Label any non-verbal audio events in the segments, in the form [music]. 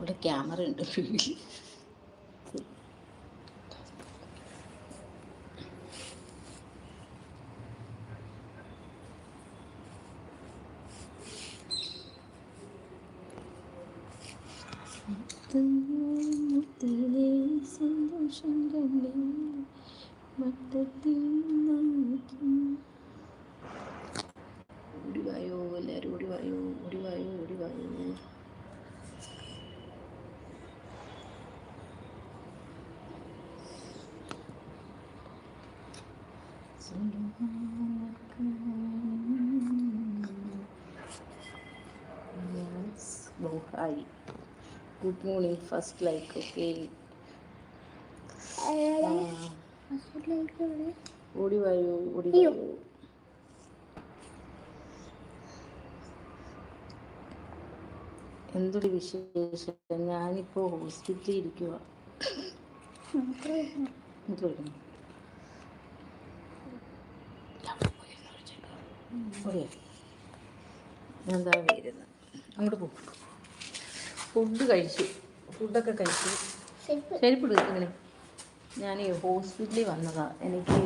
ഇവിടെ ക്യാമറ ഉണ്ട് സന്തോഷം കണ്ടേ മട്ടത്തിൽ ഓടിവായോ എല്ലാവരും ഓടിവായോ ഓടിവായോ ഓടിവായോ Oh, hi. Good morning. First like, ഓടി ഓടിവായോ ഓടി എന്തൊരു വിശേഷം? ഞാനിപ്പോൾ ഹോസ്പിറ്റലിൽ ഇരിക്കുക എന്താ വരുന്നത് അങ്ങോട്ട് പോകും ഫുഡ് കഴിച്ചു. ഫുഡൊക്കെ കഴിച്ചു. ശരിപ്പിട് ഇങ്ങനെ. ഞാൻ ഹോസ്പിറ്റലിൽ വന്നതാണ് എനിക്ക്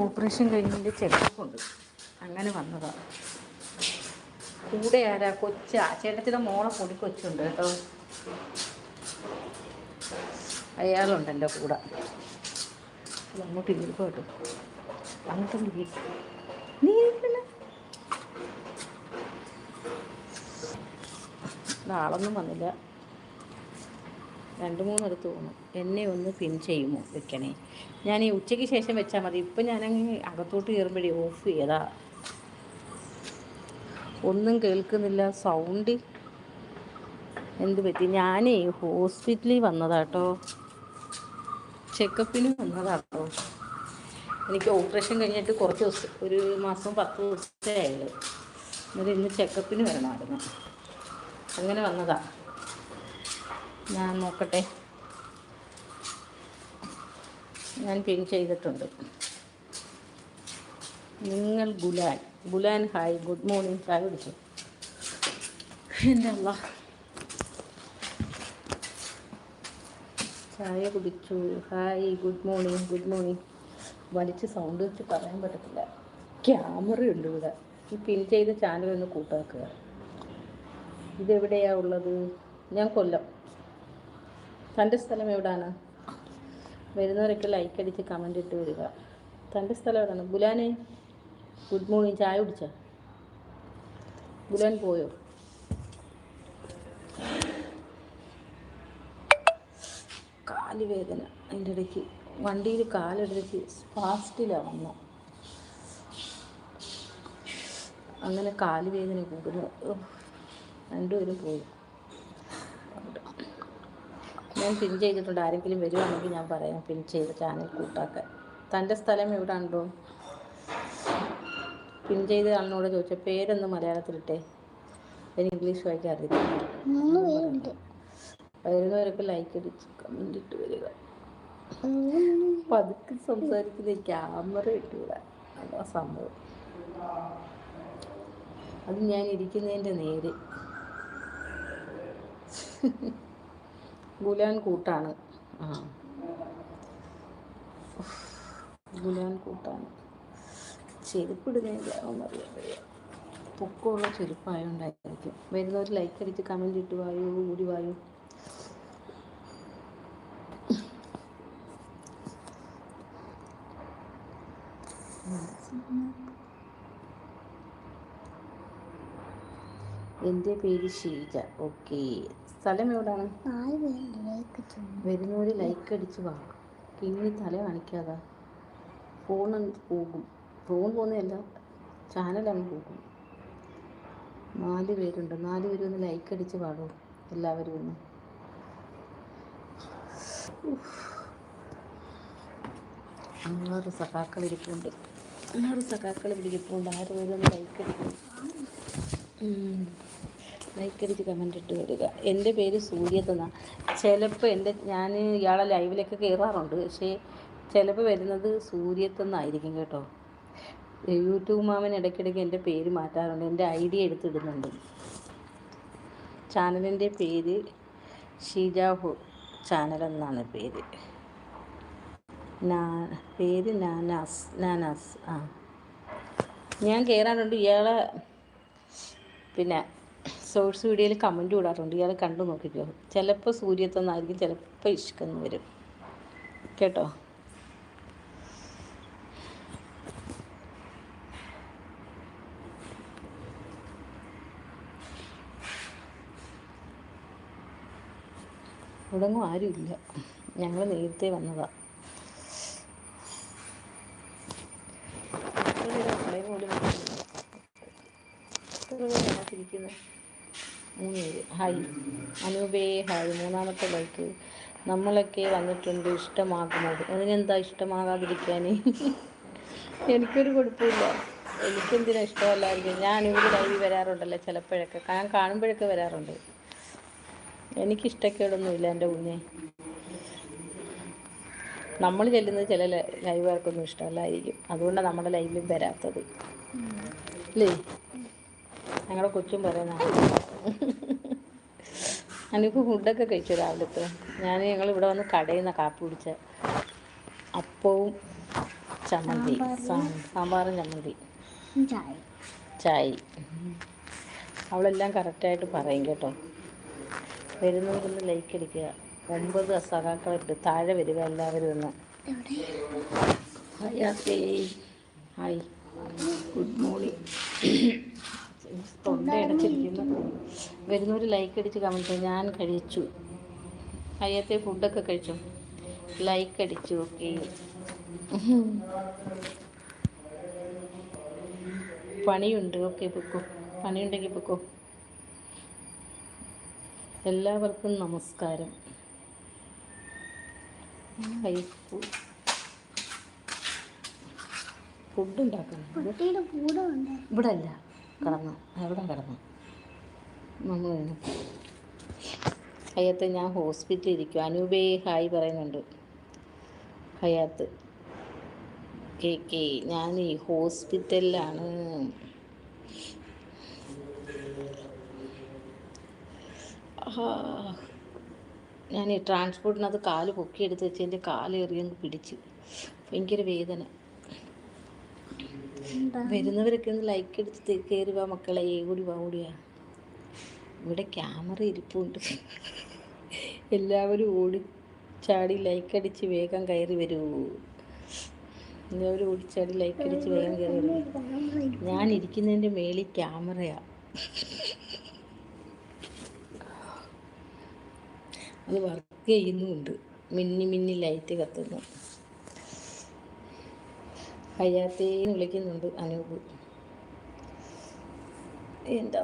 ഓപ്പറേഷൻ കഴിഞ്ഞിട്ട് ചെക്കപ്പ് ഉണ്ട് അങ്ങനെ വന്നതാണ് കൂടെ ആരാ? കൊച്ച ചേട്ടത്തിന്റെ മോളെ പൊടി കൊച്ചുണ്ട് കേട്ടോ. അയാളുണ്ട് എന്റെ കൂടെ. അങ്ങോട്ട് ഇരിക്കും കേട്ടോ അങ്ങോട്ടും. നീ ആളൊന്നും വന്നില്ല. രണ്ട് മൂന്നെടുത്ത് തോന്നും. എന്നെ ഒന്ന് പിൻ ചെയ്യുമോ? വെക്കണേ. ഞാൻ ഈ ഉച്ചയ്ക്ക് ശേഷം വെച്ചാൽ മതി. ഇപ്പം ഞാനങ്ങ് അകത്തോട്ട് കയറുമ്പോഴേ ഓഫ് ചെയ്താ ഒന്നും കേൾക്കുന്നില്ല. സൗണ്ട് എന്ത് പറ്റി? ഞാനേ ഹോസ്പിറ്റലിൽ വന്നതാട്ടോ. ചെക്കപ്പിന് വന്നതാട്ടോ. എനിക്ക് ഓപ്പറേഷൻ കഴിഞ്ഞിട്ട് കുറച്ച് ദിവസം ഒരു മാസം പത്ത് ദിവസമേ ആയുള്ളൂ. എന്നിട്ട് ഇന്ന് ചെക്കപ്പിന് വരണമായിരുന്നു. അങ്ങനെ വന്നതാ. ഞാൻ നോക്കട്ടെ. ഞാൻ പിൻ ചെയ്തിട്ടുണ്ട്. നിങ്ങൾ ഗുലാൻ. ഗുലാൻ ഹായ്. Good morning. ചായ കുടിച്ചു? എന്റെ അല്ല ചായ കുടിച്ചു. Hi. Good morning. Good morning. വലിച്ച് സൗണ്ട് വെച്ച് പറയാൻ പറ്റത്തില്ല. ക്യാമറ ഉണ്ട് ഇവിടെ. ഈ പിൻ ചെയ്ത ചാനൽ ഒന്ന് കൂട്ടാക്കുക. ഇതെവിടെയാ ഉള്ളത്? ഞാൻ കൊല്ലം. തന്റെ സ്ഥലം എവിടാണ്? വരുന്നവരൊക്കെ ലൈക്ക് അടിച്ച് കമന്റ് ഇട്ട് വരിക. തന്റെ സ്ഥലം എവിടെയാണ് ബുലാനെ? ഗുഡ് മോർണിംഗ് ചായ കുടിച്ച? ബുലാൻ പോയോ? കാലുവേദന എന്റെ ഇടയ്ക്ക് വണ്ടിയിൽ കാലെടുത്ത് ഫാസ്റ്റിലാണ് വന്നു. അങ്ങനെ കാൽ വേദന കൂടുന്നു രണ്ടുപേരും പോയി. ഞാൻ പിൻ ചെയ്തിട്ടുണ്ട്. ആരെങ്കിലും വരുവാണെങ്കിൽ ഞാൻ പറയാം. പിൻ ചെയ്ത് ചാനൽ കൂട്ടാക്കാൻ. തന്റെ സ്ഥലം എവിടെ ഉണ്ടോ പിൻ ചെയ്ത ആളിനോട് ചോദിച്ച പേരൊന്ന് മലയാളത്തിലിട്ടെ. എനിക്ക് ഇംഗ്ലീഷ് വായിക്കാൻ അറിയില്ല വരുന്നവരൊക്കെ ലൈക്ക് അടിച്ച് കമന്റ് ഇട്ട് വരിക. പതുക്കെ സംസാരിക്കുന്ന ക്യാമറ ഇട്ടുകൂട അതാ സംഭവം. അത് ഞാൻ ഇരിക്കുന്നതിന്റെ നേര്. ഗുലാൻ കൂട്ടാണ്. ആ. ഗുലാൻ കൂട്ടാണ്. ചെരുപ്പിടുന്നില്ല പൊക്കമുള്ള ചെരുപ്പായോണ്ടായിരിക്കും. വരുന്നവർ ലൈക്ക് അടിച്ച് കമന്റ് ഇട്ട് വായു കൂടി വായോ. എന്റെ പേര് ഷീജ. ഓക്കെ. സ്ഥലം എവിടാണ്? വരുന്നവര് ലൈക്ക് അടിച്ചു വാ. കിങ്ങി തല കാണിക്കാതാ. ഫോൺ പോകും. ഫോൺ പോകുന്നതല്ല ചാനലങ്ങ് പോകും. നാല് പേരുണ്ട്. നാല് പേരും ഒന്ന് ലൈക്ക് അടിച്ച് പാടും എല്ലാവരും ഒന്ന്. ആറ് സഖാക്കൾ ഇരിപ്പുണ്ട്. ആറ് സഖാക്കൾ ഇരിപ്പുണ്ട്. ആറ് പേരും ലൈക്ക് അടിക്കും. ലൈക്ക് അടിച്ച് കമന്റ് ഇട്ട് വരിക. എന്റെ പേര് സൂര്യതെന്ന ചിലപ്പോൾ എന്റെ ഞാൻ ഇയാളെ ലൈവിലൊക്കെ കയറാറുണ്ട് പക്ഷേ ചിലപ്പോൾ വരുന്നത് സൂര്യത്തെന്നായിരിക്കും കേട്ടോ. യൂട്യൂബ് മാമൻ ഇടയ്ക്കിടയ്ക്ക് എന്റെ പേര് മാറ്റാറുണ്ട്. എന്റെ ഐ ഡി എടുത്തിടുന്നുണ്ട്. ചാനലിന്റെ പേര് ഷീജാഹു ചാനൽ എന്നാണ് പേര്. നാ പേര് നാനാസ് നാനാസ് ആ. ഞാൻ കയറാറുണ്ട് ഇയാളെ പിന്നെ സോഴ്സ് വീഡിയോയിൽ കമന്റ് വിടാറുണ്ട് ഇയാൾ കണ്ടു നോക്കിക്കോ. ചിലപ്പോൾ സൂര്യത്തൊന്നായിരിക്കും ചിലപ്പോൾ ഇഷ്കെന്ന് വരും. കേട്ടോ? ഇവിടെങ്ങും ആരുമില്ല. ഞങ്ങൾ നേരത്തെ വന്നതാ. വന്നതാണ് മൂന്ന് ഹായ്. അനൂപേ ഹായ്. മൂന്നാമത്തെ ലൈക്ക് നമ്മളൊക്കെ വന്നിട്ടുണ്ട് ഇഷ്ടമാകുന്നത്. അതിനെന്താ ഇഷ്ടമാകാതിരിക്കാൻ എനിക്കൊരു കുഴപ്പമില്ല. എനിക്കെന്തിനാ ഇഷ്ടമല്ലായിരിക്കും ഞാൻ ഇവിടെ ലൈവ് വരാറുണ്ടല്ലോ ചിലപ്പോഴൊക്കെ. ഞാൻ കാണുമ്പോഴൊക്കെ വരാറുണ്ട്. എനിക്കിഷ്ടക്കേടൊന്നുമില്ല എന്റെ കുഞ്ഞെ. നമ്മൾ ചെല്ലുന്നത് ചില ലൈവുകാർക്കൊന്നും ഇഷ്ടമല്ലായിരിക്കും. അതുകൊണ്ടാണ് നമ്മുടെ ലൈവിലും വരാത്തത്. അല്ലേ ഞങ്ങളുടെ കൊച്ചും പറയുന്ന ഞാനിപ്പോൾ ഫുഡൊക്കെ കഴിച്ചു രാവിലത്തെ ഞാൻ ഞങ്ങൾ ഇവിടെ വന്ന് കടയിൽ നിന്ന് കാപ്പി കുടിച്ച. അപ്പവും ചമ്മന്തി. സാമ്പാറും ചമ്മന്തി. ചായ. അവളെല്ലാം കറക്റ്റായിട്ട് പറയും കേട്ടോ. വരുന്നവരൊന്ന് ലൈക്ക് അടിക്കുക. ഒമ്പത് സഖാക്കളുണ്ട്. താഴെ വരിക എല്ലാവരും ഒന്ന്. Hi hi. Good morning. തൊണ്ട അടച്ചിരിക്കുന്നു വരുന്നവർ ലൈക്ക് അടിച്ച് കമന്റ് ഞാൻ കഴിച്ചു. അയ്യത്തെ ഫുഡൊക്കെ കഴിച്ചു? ലൈക്ക് അടിച്ചു ഓക്കെ പണിയുണ്ട് ഓക്കെ പൊക്കോ. പണിയുണ്ടെങ്കിൽ പൊക്കോ. എല്ലാവർക്കും നമസ്കാരം. ഫുഡ് ഉണ്ടാക്കണം ഇവിടെ അല്ല കിടന്നു. എവിടെ കിടന്നു? നമ്മൾ ഹയാത്ത് ഞാൻ ഹോസ്പിറ്റലിൽ ഇരിക്കും അനൂപേ ഹായ് പറയുന്നുണ്ട്. ഹയാത്ത് കെ കെ ഞാൻ ഈ ഹോസ്പിറ്റലിലാണ്. ഞാൻ ഈ ട്രാൻസ്പോർട്ടിനകത്ത് കാൽ പൊക്കിയെടുത്ത് വെച്ച് എന്റെ കാലേറിയങ്ങ് പിടിച്ച്. ഭയങ്കര വേദന. വരുന്നവരൊക്കെ ഒന്ന് ലൈക്ക് എടുത്ത് കയറി വാ മക്കളെ കൂടി വാ കൂടിയാ ഇവിടെ ക്യാമറ ഇരിപ്പുണ്ട്. എല്ലാവരും ഓടി ചാടി ലൈക്ക് അടിച്ച് വേഗം കയറി വരൂ. എല്ലാവരും ഓടിച്ചാടി ലൈക്ക് അടിച്ച് വേഗം കയറി വരൂ. ഞാൻ ഇരിക്കുന്നതിന്റെ മേളിൽ ക്യാമറയാ അത് വർക്ക് ചെയ്യുന്നുമുണ്ട് മിന്നി മിന്നി ലൈറ്റ് കത്തുന്നു. ഹയാത്തേന്ന് വിളിക്കുന്നുണ്ട് അനൂപ്. എന്താ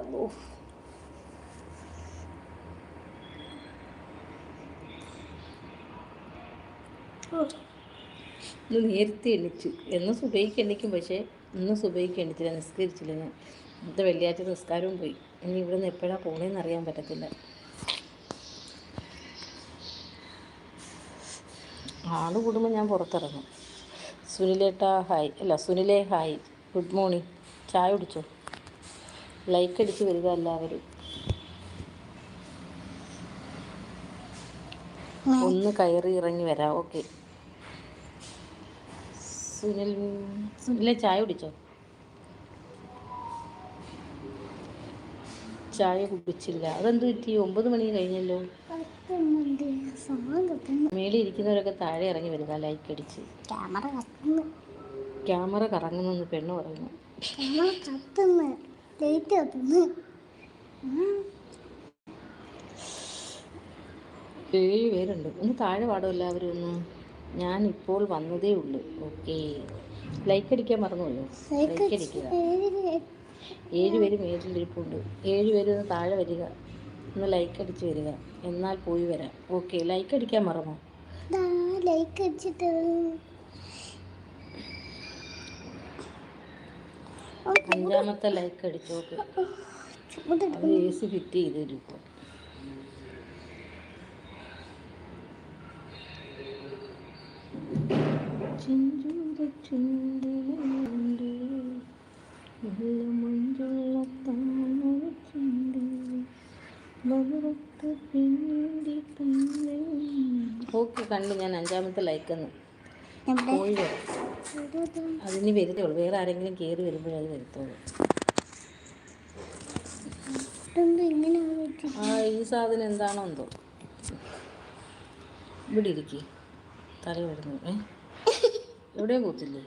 ഇന്ന് നേരത്തെ എണ്ണിച്ചു എന്ന് സുബൈക്ക് എണ്ണിക്കും പക്ഷേ ഇന്ന് സുബൈക്ക് എണ്ണിച്ചില്ല നിസ്കരിച്ചില്ല ഞാൻ. ഇന്നത്തെ വെള്ളിയാഴ്ച നിസ്കാരവും പോയി. ഇനി ഇവിടെ നിന്ന് എപ്പോഴാണ് പോണേന്ന് അറിയാൻ പറ്റത്തില്ല. ആൾ കൂടുമ്പോൾ ഞാൻ പുറത്തിറങ്ങും. സുനിലേട്ട ഹായ് അല്ല സുനിലേ ഹായ് ഗുഡ് മോർണിംഗ് ചായ കുടിച്ചോ? ലൈക്ക് അടിച്ച് വരിക എല്ലാവരും. ഒന്ന് കയറി ഇറങ്ങി വരാം. ഓക്കെ സുനിൽ സുനിലെ ചായ കുടിച്ചോ? ചായ കുടിച്ചില്ല. അതെന്ത് പറ്റി? ഒമ്പത് മണി കഴിഞ്ഞല്ലോ. മേളിൽ ഇരിക്കുന്നവരൊക്കെ താഴെ ഇറങ്ങി വരിക ലൈക്ക് അടിച്ച്. ക്യാമറ ക്യാമറ കറങ്ങുന്നെന്ന് പെണ്ണ് പറയുന്നു ഏഴ് പേരുണ്ട്. ഒന്ന് താഴെ പാടും എല്ലാവരും ഒന്ന്. ഞാൻ ഇപ്പോൾ വന്നതേ ഉള്ളൂ. ഓക്കെ. ലൈക്ക് അടിക്കാൻ മറന്നുപോയോ? ലൈക്ക് അടിക്കുക. ഏഴ് പേര് മേലിലിരിപ്പുണ്ട്. ഏഴ് പേര് ഒന്ന് താഴെ വരിക. ഒന്ന് ലൈക്ക് അടിച്ച് വരിക. എന്നാൽ പോയി വരാം. ഓക്കെ ലൈക്ക് അടിക്കാൻ മറന്നോ? ലൈക്ക് അടിച്ചിട്ട്. അഞ്ചാമത്തെ ലൈക്ക് അടിച്ചു ഓക്കെ അത് എ സി ഫിറ്റ് ചെയ്ത് തരും ഇപ്പോൾ ചിഞ്ചു നല്ല മഞ്ചുള്ള താമരച്ചുണ്ട് മകരത്ത് പിന്നിന്റെ തന്നെ ഓക്കെ കണ്ടു ഞാൻ അഞ്ചാമത്തെ ലൈക്കെന്ന് കോഴി അതിന് വരുത്തേ ഉള്ളൂ വേറെ ആരെങ്കിലും കയറി വരുമ്പോഴേ അത് വരുത്തുള്ളൂ. ആ ഈ സാധനം എന്താണോ എന്തോ. ഇവിടെ ഇരിക്കേ. തല വരുന്നു. ഏ? [laughs] ഇവിടെ പോത്തില്ലേ?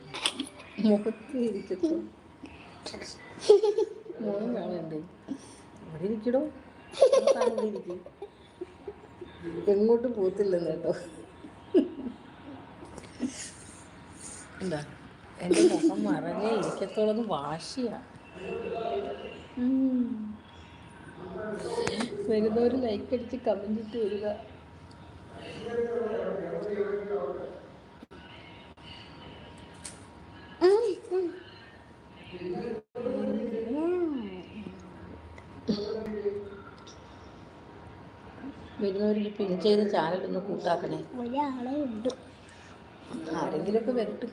മുഖത്ത് ഇരിക്കത്തു? ഇവിടെ ഇരിക്കും. എങ്ങോട്ടും പോത്തില്ലെന്ന് കേട്ടോ. എന്താ? എന്റെ മുഖം മറഞ്ഞേ ഇരിക്കത്തോളം വാശിയാ. വരുന്നവർ ലൈക്ക് അടിച്ച് കമന്റ് ഇട്ട് വരിക. ഉം, ഉം. വരുന്നവർക്ക് പിൻ ചെയ്ത് ചാനലൊന്ന് കൂട്ടാക്കണേ. ഒരാളെ ഉണ്ട് ആരെങ്കിലുമൊക്കെ വരട്ടെ.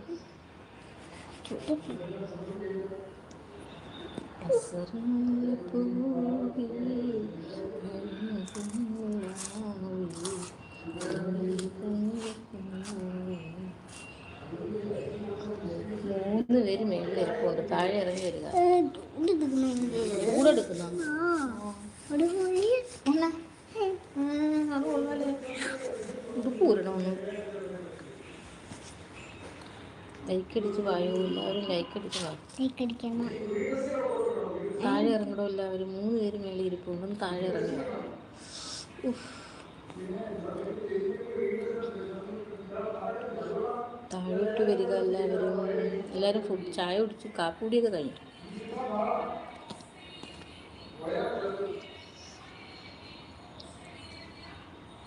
മൂന്ന് പേര് മേളിൽ ഇരിപ്പുണ്ട്. താഴെ ഇറങ്ങി വരിക. ഏ, ഇത് എടുക്കുന്നുണ്ട്. കൂടെ എടുക്കുന്ന ആ ഒരു കോഴി അത് കൊള്ളാലേ ഉടുപ്പ് ഊരണമൊന്നും ലൈക്ക് അടിച്ച് വായോ? എല്ലാവരും ലൈക്ക് അടിച്ച് വാ. ലൈക്ക് അടിക്കണം താഴെ ഇറങ്ങണോ? എല്ലാവരും മൂന്ന് പേര് മേളിൽ ഇരിപ്പുണ്ട്. താഴെ ഇറങ്ങി. ഉഫ്. താഴോട്ട് വരിക എല്ലാവരും. എല്ലാവരും ഫുഡ് ചായ കുടിച്ച് കാപ്പി കുടിയൊക്കെ കഴിഞ്ഞു.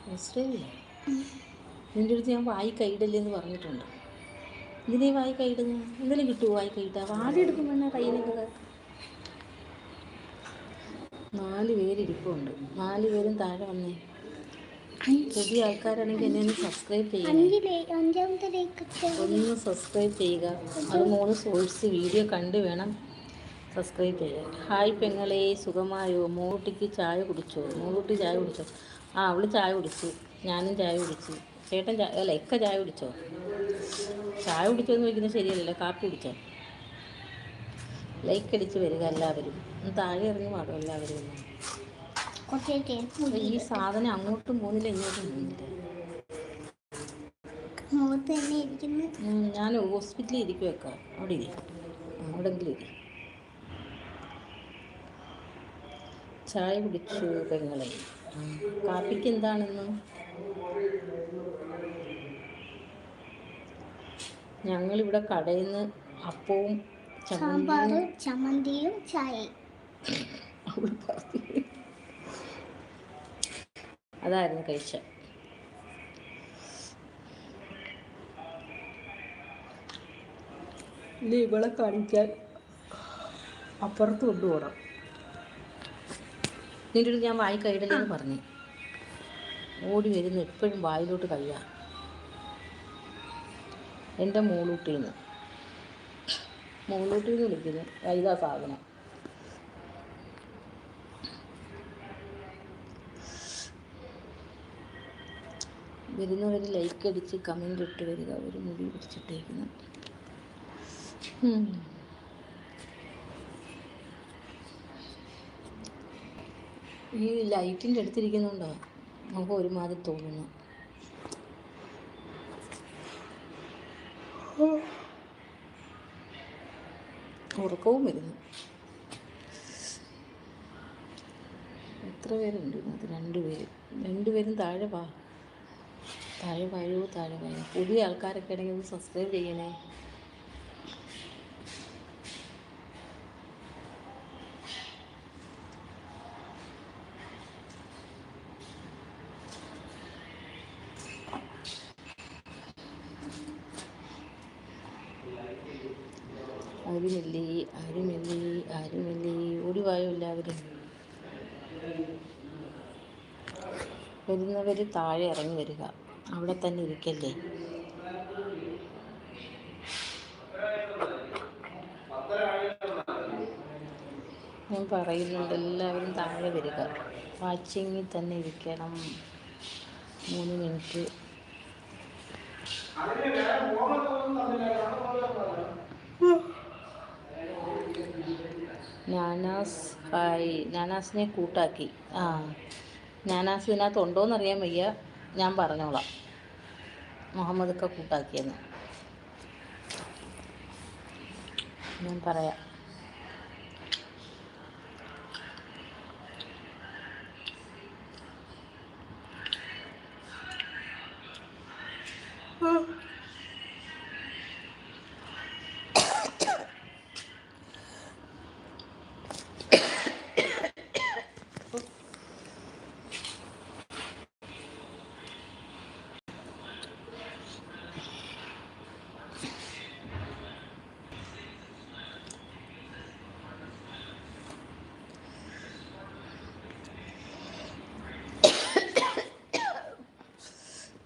മനസ്സിലായില്ലേ? നിന്റെ അടുത്ത് ഞാൻ വായി കൈയിടല്ലേ എന്ന് പറഞ്ഞിട്ടുണ്ട്. ഈ വായി കൈയിടുന്നു എന്തെങ്കിലും കിട്ടുമോ വായി കൈയിട്ട? വാടി എടുക്കുമ്പോൾ എന്നാ കയ്യിലേക്ക് നാല് പേരിരിപ്പുണ്ട് നാല് പേരും താഴെ വന്നേ. പുതിയ ആൾക്കാരാണെങ്കിൽ എന്നെ ഒന്ന് സബ്സ്ക്രൈബ് ചെയ്യുക അഞ്ച് ലൈ- അഞ്ചാമത്തെ ലൈക്ക് ഒന്ന് സബ്സ്ക്രൈബ് ചെയ്യുക. അത് മൂന്ന് സോഴ്സ് വീഡിയോ കണ്ടു വേണം സബ്സ്ക്രൈബ് ചെയ്യാൻ. ഹായ് പെങ്ങളെ സുഖമായോ? മൂട്ടിക്ക് ചായ കുടിച്ചോ? മൂട്ടി ചായ കുടിച്ചോ? ആ അവൾ ചായ കുടിച്ചു. ഞാനും ചായ കുടിച്ചു. ചേട്ടൻ ചായ അല്ല എക്ക ചായ കുടിച്ചോ? ചായ കുടിച്ചോ വയ്ക്കുന്നത് ശരിയല്ലല്ലോ കാപ്പി കുടിച്ചാൽ ലൈക്ക് അടിച്ച് വരിക എല്ലാവരും. താഴെ ഇറങ്ങി മാറും എല്ലാവരും ഈ സാധനം അങ്ങോട്ടും പോകുന്നില്ല ഇങ്ങോട്ടും പോകുന്നില്ല. ഞാൻ ഹോസ്പിറ്റലിൽ ഇരിക്കുവൊക്കെ അവിടെ ഇരി. അവിടെങ്കിലും ഇരി. ചായ കുടിച്ചു പെങ്ങളെ. കാപ്പിക്ക് എന്താണെന്ന്? ഞങ്ങളിവിടെ കടയിൽ നിന്ന് അപ്പവും സാമ്പാറും ചമ്മന്തിയും ചായയും. അതായിരുന്നു കഴിച്ച. ഇനി ഇവളെ കാണിക്കാൻ അപ്പുറത്ത് കൊണ്ടുപോകണം നിന്റെ ഞാൻ വായി കൈയിടലെന്ന് പറഞ്ഞു. ഓടി വരുന്നു എപ്പോഴും വായിലോട്ട് കഴിയാ എന്റെ മൂളൂട്ടിൽ നിന്ന് മൂളൂട്ടിൽ നിന്ന് വിളിക്കുന്നു. ഇതാ സാധനം. വരുന്നവർ ലൈക്ക് അടിച്ച് കമന്റ് ഇട്ട് വരിക. ഒരു മുടി പിടിച്ചിട്ടേക്കുന്നു. ഈ ലൈറ്റിന്റെ അടുത്തിരിക്കുന്നുണ്ടോ? നമുക്ക് ഒരുമാതിരി തോന്നുന്നു. ഉറക്കവും വരുന്നു. എത്ര പേരുണ്ട്? അത് രണ്ട് പേര്. രണ്ടുപേരും താഴെ വാ. താഴെ വായോ? താഴെ വായോ? പുതിയ ആൾക്കാരൊക്കെ ആണെങ്കിൽ ഒന്ന് സബ്സ്ക്രൈബ് ചെയ്യണേ. ആരുമില്ലേ ആരുമില്ലേ ആരുമില്ലേ? ഓടിവായോ എല്ലാവരും വരുന്നവർ താഴെ ഇറങ്ങി വരിക. അവിടെ തന്നെ ഇരിക്കല്ലേ? ഞാൻ പറയുന്നുണ്ട് എല്ലാവരും താഴെ വരിക. വാച്ചിങ്ങിൽ തന്നെ ഇരിക്കണം. മൂന്ന് മിനിറ്റ്. നാനാസ് ഹായ് നാനാസിനെ കൂട്ടാക്കി. ആ നാനാസ് ഇതിനകത്ത് ഉണ്ടോയെന്ന് അറിയാൻ വയ്യ. ഞാൻ പറഞ്ഞോളാം. മുഹമ്മദൊക്കെ കൂട്ടാക്കിയെന്ന്. ഞാൻ പറയാം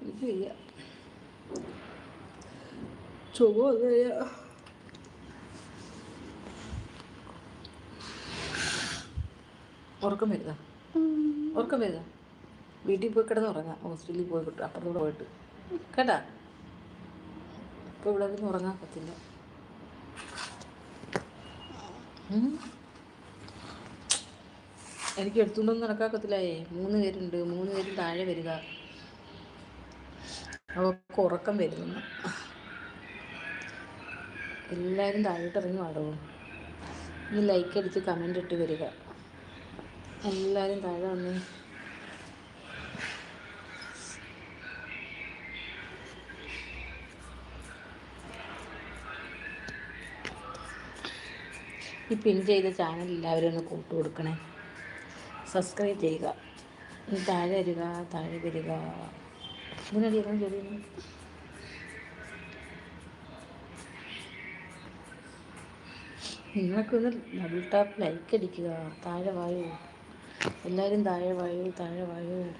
എനിക്ക് വയ്യ ചുമ ഉറക്കം വരുതാ. ഉറക്കം വരുതാ. വീട്ടിൽ പോയി കിടന്ന് ഉറങ്ങാം. ഹോസ്പിറ്റലിൽ പോയി കിട്ടും. അപ്പുറത്തൂടെ പോയിട്ട്. കേട്ടാ? ഇപ്പോൾ ഇവിടെ നിന്ന് ഉറങ്ങാൻ പറ്റില്ല. എനിക്ക് എടുത്തുകൊണ്ടൊന്നും നടക്കാക്കത്തില്ലേ. മൂന്ന് പേരുണ്ട്. മൂന്ന് പേരും താഴെ വരിക. അവർക്ക് ഉറക്കം വരുന്നു. എല്ലാവരും താഴോട്ട് ഇറങ്ങി ഒന്ന് ലൈക്ക് അടിച്ച് കമന്റ് ഇട്ട് വരിക. എല്ലാവരും താഴെ വന്ന്. ഈ പിൻ ചെയ്ത ചാനൽ എല്ലാവരും ഒന്ന് കൂട്ടു കൊടുക്കണേ. സബ്സ്ക്രൈബ് ചെയ്യുക. താഴെ വരിക താഴെ വരിക. ഇതിനടിയാണ് ചോദ്യം നിങ്ങൾക്കൊന്ന് ഡബിൾ ടാപ്പ് ലൈക്ക് അടിക്കുക. താഴെ വായു. എല്ലാവരും താഴെ വായു താഴെ വായു.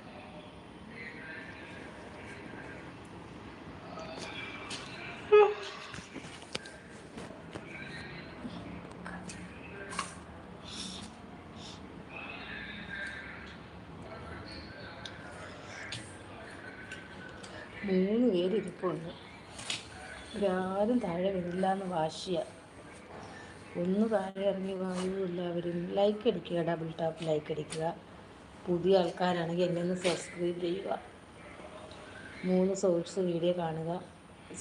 മൂന്ന് പേര് ഇരിപ്പുണ്ട്. ഇവരാരും താഴെ വരില്ല എന്ന് വാശിയ. ഒന്ന് താഴെ ഇറങ്ങി വായു എല്ലാവരും ലൈക്ക് അടിക്കുക ഡബിൾ ടാപ്പ് ലൈക്ക് അടിക്കുക. പുതിയ ആൾക്കാരാണെങ്കിൽ എന്നെ ഒന്ന് സബ്സ്ക്രൈബ് ചെയ്യുക. മൂന്ന് സോഴ്സ് വീഡിയോ കാണുക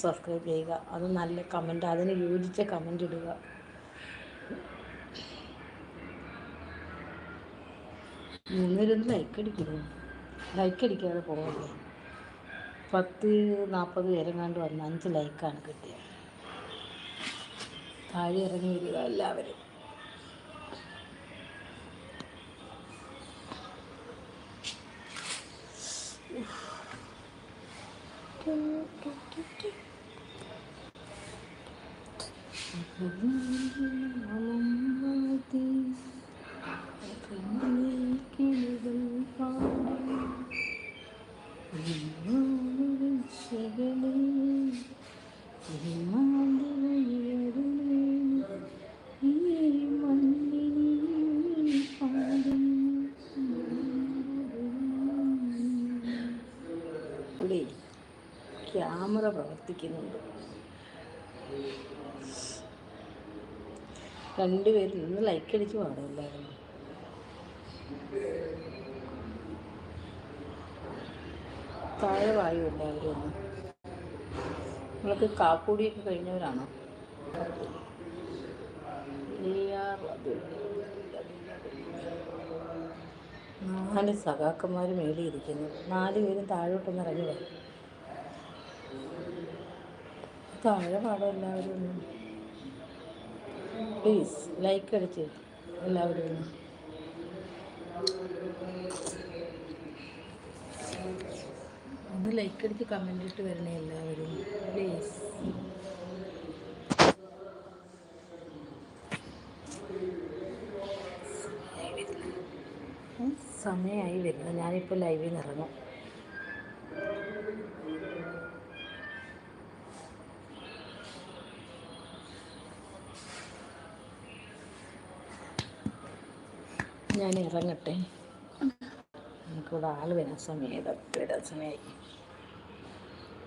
സബ്സ്ക്രൈബ് ചെയ്യുക. അത് നല്ല കമന്റ് അതിന് യോജിച്ച കമന്റ് ഇടുക. മൂന്നിരുന്ന് ലൈക്ക് അടിക്കുന്നു ലൈക്ക് അടിക്കാതെ പോകല്ലേ പത്ത് നാൽപ്പത് പേരെങ്ങാണ്ട് വന്ന് അഞ്ച് ലൈക്കാണ് കിട്ടിയത്. താഴെ ഇറങ്ങി വരിക എല്ലാവരും. ക്യാമറ പ്രവർത്തിക്കുന്നുണ്ട്. രണ്ടുപേരും നിന്ന് ലൈക്ക് അടിച്ച് പാടില്ലായിരുന്നു താഴെ വായു എല്ലാവരും ഒന്ന്? നിങ്ങൾക്ക് കാപ്പൂടിയൊക്കെ കഴിഞ്ഞവരാണോ? നാല് സഖാക്കന്മാർ മേളിയിരിക്കുന്നു നാല് പേരും താഴോട്ടൊന്ന് ഇറങ്ങി വരും. താഴെ പാടും എല്ലാവരും പ്ലീസ് ലൈക്ക് അടിച്ച് എല്ലാവരും ഒന്ന്. ഒന്ന് ലൈക്ക് അടിച്ച് കമന്റ് ഇട്ട് വരണേ എല്ലാവരും. പ്ലീസ് സമയമായി വരുന്നത് ഞാനിപ്പോൾ ലൈവിൽ നിന്ന് ഇറങ്ങും. ഞാൻ ഇറങ്ങട്ടെ നമുക്കിവിടെ ആൾ വരാൻ സമയം വരാൻ സമയമായി